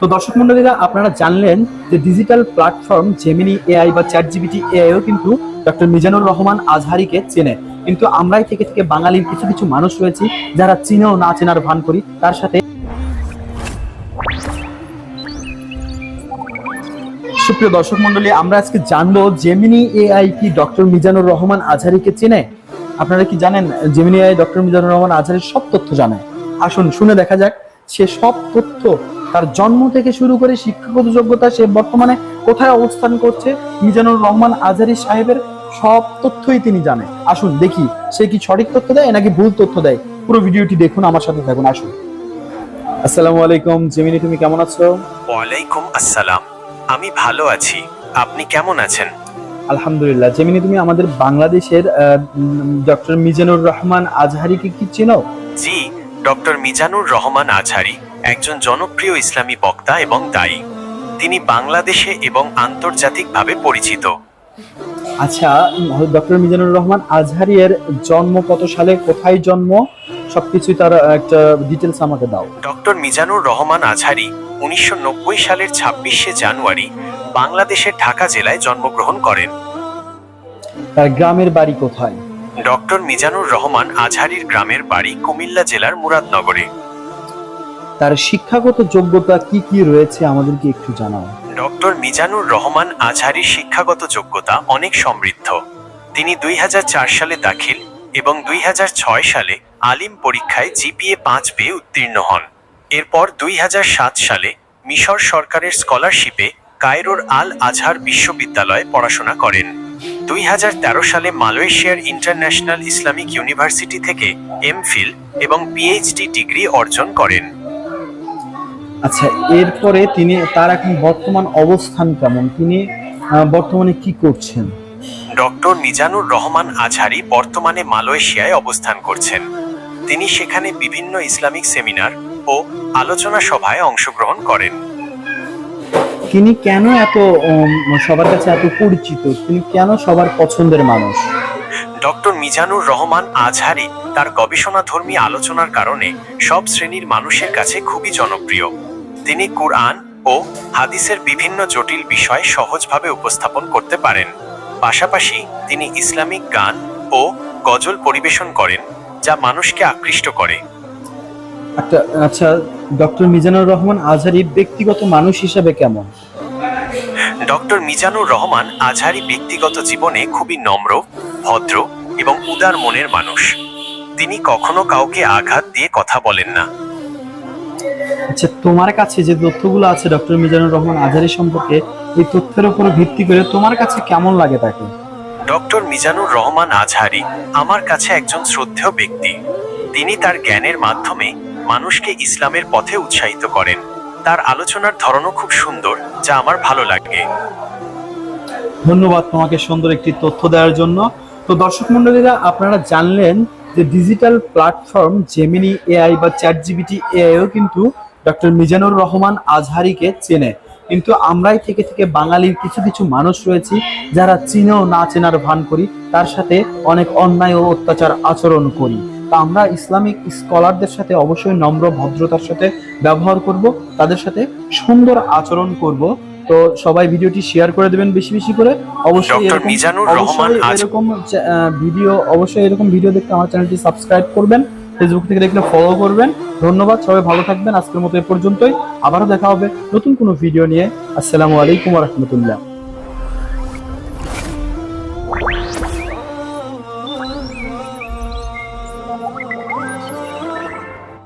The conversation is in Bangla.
তো দর্শক মন্ডলীরা, আপনারা জানলেন যে ডিজিটাল প্ল্যাটফর্ম জেমিনি এআই বা চ্যাট জিবিটি এআইও কিন্তু ডক্টর মিজানুর রহমান আজহারিকে চেনে। কিন্তু আমরাই থেকে থেকে বাঙালির কিছু কিছু মানুষ রয়েছি যারা চিনেও না চেনার ভান করি, তার সাথে সুপ্রিয় দর্শক মন্ডলী, আমরা আজকে জানব জেমিনি এআই কি ডক্টর মিজানুর রহমান আজহারিকে চেনে? আপনারা কি জানেন Gemini AI doctor Mizanur Rahman আজহারির সব তথ্য জানে? আসুন শুনে দেখা যাক সে সব তথ্য তার জন্ম থেকে শুরু করে শিক্ষাগত যোগ্যতা সে বর্তমানে কোথায় অবস্থান করছে মিজানুর রহমান আজহারি সাহেবের সব তথ্যই তিনি জানে আসুন দেখি সে কি সঠিক তথ্য দেয় নাকি ভুল তথ্য দেয়। পুরো ভিডিওটি দেখুন আমার সাথে থাকুন আসুন। আসসালামু আলাইকুম জেমিনি তুমি কেমন আছো? ওয়ালাইকুম আসসালাম। আমি ভালো আছি। আপনি কেমন আছেন? আলহামদুলিল্লাহ। জেমিনি তুমি আমাদের বাংলাদেশের ডক্টর মিজানুর রহমান আজহারিকে কি চেনো? জি ডক্টর মিজানুর রহমান আজহারি। একজন জনপ্রিয় ইসলামী বক্তা এবং দায়ী। তিনি বাংলাদেশে এবং আন্তর্জাতিকভাবে পরিচিত। আচ্ছা ডক্টর মিজানুর রহমান আজহারি এর জন্ম কত সালে কোথায় জন্ম? সবকিছু তার একটা ডিটেলস আমাকে দাও। ডক্টর মিজানুর রহমান আজহারি উনিশশো নব্বই সালের ছাব্বিশে জানুয়ারি বাংলাদেশের ঢাকা জেলায় জন্মগ্রহণ করেন। তার গ্রামের বাড়ি কোথায়? ডক্টর মিজানুর রহমান আজহারির গ্রামের বাড়ি কুমিল্লা জেলার মুরাদনগরে। তার শিক্ষাগত যোগ্যতা কি কি রয়েছে আমাদেরকে একটু জানাও। ডক্টর মিজানুর রহমান আজহারির শিক্ষাগত যোগ্যতা অনেক সমৃদ্ধ। তিনি দুই হাজার চার সালে দাখিল এবং দুই হাজার ছয় সালে আলিম পরীক্ষায় জিপিএ পাঁচ পেয়ে উত্তীর্ণ হন। এরপর দুই হাজার সাত সালে মিশর সরকারের স্কলারশিপে কায়রোর আল আজহার বিশ্ববিদ্যালয়ে পড়াশোনা করেন। দুই হাজার তেরো সালে মালয়েশিয়ার ইন্টারন্যাশনাল ইসলামিক ইউনিভার্সিটি থেকে এমফিল এবং পিএইচডি ডিগ্রি অর্জন করেন। আচ্ছা এরপরে তিনি তার এখন বর্তমান অবস্থান কেমন? তিনি বর্তমানে কি করছেন? ডক্টর মিজানুর রহমান আজহারি বর্তমানে মালয়েশিয়ায় অবস্থান করছেন। তিনি সেখানে বিভিন্ন ইসলামিক সেমিনার ও আলোচনা সভায় অংশগ্রহণ করেন। তিনি কেন এত সবার কাছে এত পরিচিত? তিনি কেন সবার পছন্দের মানুষ? ডক্টর মিজানুর রহমান আজহারি তার গবেষণাধর্মী আলোচনার কারণে সব শ্রেণির মানুষের কাছে খুবই জনপ্রিয়। তিনি কুরআন ও হাদিসের বিভিন্ন জটিল বিষয় সহজভাবে উপস্থাপন করতে পারেন। পাশাপাশি তিনি ইসলামিক গান ও গজল পরিবেশন করেন যা মানুষকে আকৃষ্ট করে। একটা আচ্ছা ডক্টর মিজানুর রহমান আজহারি ব্যক্তিগত মানুষ হিসাবে কেমন? ডক্টর মিজানুর রহমান আজহারি ব্যক্তিগত জীবনে খুবই নম্র ভদ্র এবং উদার মনের মানুষ। তিনি কখনো কাউকে আঘাত দিয়ে কথা বলেন না। আচ্ছা তোমার কাছে যে তথ্যগুলো আছে ডক্টর মিজানুর রহমান আজহারি সম্পর্কে এই তথ্যের উপর ভিত্তি করে তোমার কাছে কেমন লাগে তাকে? ডক্টর মিজানুর রহমান আজহারি আমার কাছে একজন শ্রদ্ধেয় ব্যক্তি। তিনি তার জ্ঞানের মাধ্যমে মানুষকে ইসলামের পথে উৎসাহিত করেন। তার আলোচনার ধরনও খুব সুন্দর যা আমার ভালো লাগে। ধন্যবাদ তোমাকে সুন্দর একটি তথ্য দেওয়ার জন্য। তো দর্শক মন্ডলীরা আপনারা জানলেন যে ডিজিটাল প্ল্যাটফর্ম জেমিনি এআই বা চ্যাট জিবিটি এআইও কিন্তু ডক্টর মিজানুর রহমান আজহারিকে চেনে। কিন্তু আমরাই থেকে থেকে বাঙালির কিছু কিছু মানুষ রয়েছি যারা চিনেও না চেনার ভান করি তার সাথে অনেক অন্যায় ও অত্যাচার আচরণ করি। তা আমরা ইসলামিক স্কলারদের সাথে অবশ্যই নম্র ভদ্রতার সাথে ব্যবহার করব তাদের সাথে সুন্দর আচরণ করব। তো সবাই ভিডিওটি শেয়ার করে দেবেন বেশি বেশি করে। অবশ্যই এরকম অবশ্যই এরকম ভিডিও অবশ্যই এরকম ভিডিও দেখতে আমার চ্যানেলটি সাবস্ক্রাইব করবেন। ফেসবুক থেকে দেখলে ফলো করবেন। ধন্যবাদ, সবাই ভালো থাকবেন। আজকের মতো এ পর্যন্তই। আবারও দেখা হবে নতুন কোনো ভিডিও নিয়ে। আসসালামু আলাইকুম রহমতুল্লাহ।